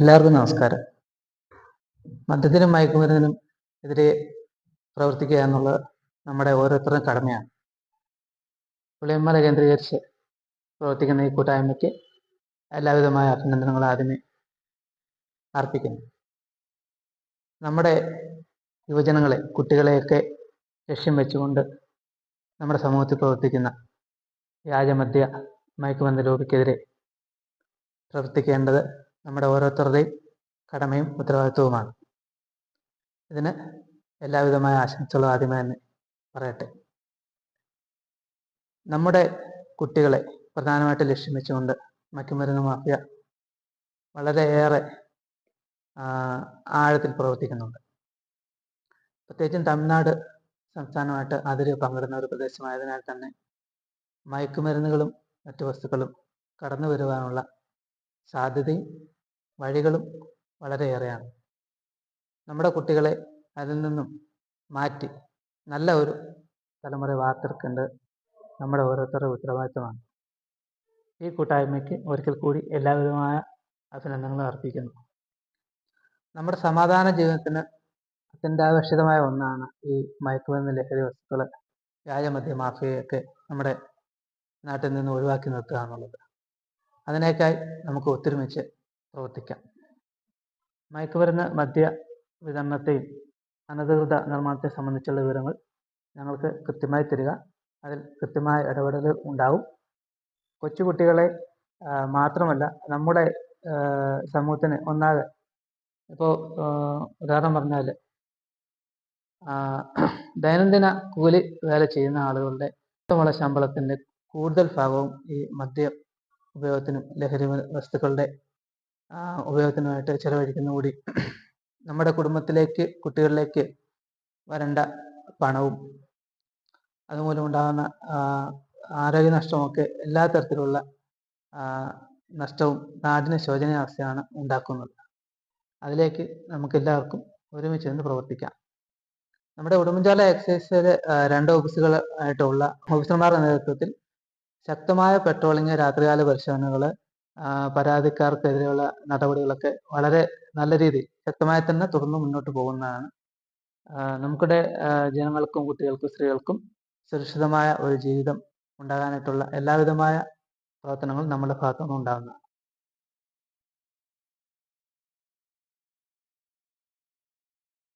എല്ലാവർക്കും നമസ്കാരം. മദ്യത്തിനും മയക്കുമരുന്നിനും എതിരെ പ്രവർത്തിക്കുക എന്നുള്ളത് നമ്മുടെ ഓരോരുത്തരുടെ കടമയാണ്. പുളിയമ്മല കേന്ദ്രീകരിച്ച് പ്രവർത്തിക്കുന്ന ഈ കൂട്ടായ്മയ്ക്ക് എല്ലാവിധമായ അഭിനന്ദനങ്ങൾ ആദ്യമേ അർപ്പിക്കുന്നു. നമ്മുടെ യുവജനങ്ങളെ കുട്ടികളെയൊക്കെ ലക്ഷ്യം വെച്ചുകൊണ്ട് നമ്മുടെ സമൂഹത്തിൽ പ്രവർത്തിക്കുന്ന വ്യാജമദ്യ മയക്കുമരുന്ന് ലോബിക്കെതിരെ പ്രവർത്തിക്കേണ്ടത് നമ്മുടെ ഓരോരുത്തരുടെയും കടമയും ഉത്തരവാദിത്വവുമാണ്. ഇതിന് എല്ലാവിധമായ ആശംസകളും ആദ്യമേ തന്നെ പറയട്ടെ. നമ്മുടെ കുട്ടികളെ പ്രധാനമായിട്ട് ലക്ഷ്യം വെച്ചുകൊണ്ട് മയക്കുമരുന്ന് മാഫിയ വളരെയേറെ ആഴത്തിൽ പ്രവർത്തിക്കുന്നുണ്ട്. പ്രത്യേകിച്ചും തമിഴ്നാട് സംസ്ഥാനമായിട്ട് അതിര് പങ്കിടുന്ന ഒരു പ്രദേശമായതിനാൽ തന്നെ മയക്കുമരുന്നുകളും മറ്റു വസ്തുക്കളും കടന്നു വരുവാനുള്ള സാധ്യതയും വഴികളും വളരെയേറെയാണ്. നമ്മുടെ കുട്ടികളെ അതിൽ നിന്നും മാറ്റി നല്ല ഒരു തലമുറ വാർത്തെടുക്കേണ്ടത് നമ്മുടെ ഓരോരുത്തരുടെ ഉത്തരവാദിത്തമാണ്. ഈ കൂട്ടായ്മയ്ക്ക് ഒരിക്കൽ കൂടി എല്ലാവിധമായ അഭിനന്ദനങ്ങളും അർപ്പിക്കുന്നു. നമ്മുടെ സമാധാന ജീവിതത്തിന് അത്യന്താപേക്ഷിതമായ ഒന്നാണ് ഈ മയക്കുമരുന്ന് ലഹരി വസ്തുക്കൾ വ്യാജമദ്യ മാഫിയയൊക്കെ നമ്മുടെ നാട്ടിൽ നിന്ന് ഒഴിവാക്കി നിർത്തുക എന്നുള്ളത്. അതിനേക്കായി നമുക്ക് ഒത്തൊരുമിച്ച് പ്രവർത്തിക്കാം. മയക്കുമരുന്ന് മദ്യ വിതരണത്തെയും അനധികൃത നിർമ്മാണത്തെ സംബന്ധിച്ചുള്ള വിവരങ്ങൾ ഞങ്ങൾക്ക് കൃത്യമായി തരിക. അതിൽ കൃത്യമായ ഇടപെടൽ ഉണ്ടാവും. കൊച്ചുകുട്ടികളെ മാത്രമല്ല നമ്മുടെ സമൂഹത്തിന് ഒന്നാകെ ഇപ്പോൾ ഉദാഹരണം പറഞ്ഞാൽ ദൈനംദിന കൂലി വേല ചെയ്യുന്ന ആളുകളുടെ ഇഷ്ടമുള്ള ശമ്പളത്തിന്റെ കൂടുതൽ ഭാഗവും ഈ മദ്യ ഉപയോഗത്തിനും ലഹരി വസ്തുക്കളുടെ ഉപയോഗത്തിനുമായിട്ട് ചിലവഴിക്കുന്ന കൂടി നമ്മുടെ കുടുംബത്തിലേക്ക് കുട്ടികളിലേക്ക് വരേണ്ട പണവും അതുമൂലം ഉണ്ടാകുന്ന ആരോഗ്യ നഷ്ടമൊക്കെ എല്ലാ തരത്തിലുള്ള നഷ്ടവും നാടിന് ശോചനീയാവസ്ഥയാണ് ഉണ്ടാക്കുന്നത്. അതിലേക്ക് നമുക്ക് എല്ലാവർക്കും ഒരുമിച്ച് നിന്ന് പ്രവർത്തിക്കാം. നമ്മുടെ ഉടുമ്പൻചാല എക്സൈസിലെ രണ്ട് ഓഫീസുകൾ ആയിട്ടുള്ള ഓഫീസർമാരുടെ നേതൃത്വത്തിൽ ശക്തമായ പെട്രോളിങ് രാത്രികാല പരിശോധനകൾ പരാതിക്കാർക്കെതിരെയുള്ള നടപടികളൊക്കെ വളരെ നല്ല രീതിയിൽ ശക്തമായി തന്നെ തുടർന്ന് മുന്നോട്ട് പോകുന്നതാണ്. നമുക്കിടെ ജനങ്ങൾക്കും കുട്ടികൾക്കും സ്ത്രീകൾക്കും സുരക്ഷിതമായ ഒരു ജീവിതം ഉണ്ടാകാനായിട്ടുള്ള എല്ലാവിധമായ പ്രവർത്തനങ്ങളും നമ്മുടെ ഭാഗത്തുനിന്ന് ഉണ്ടാകുന്നതാണ്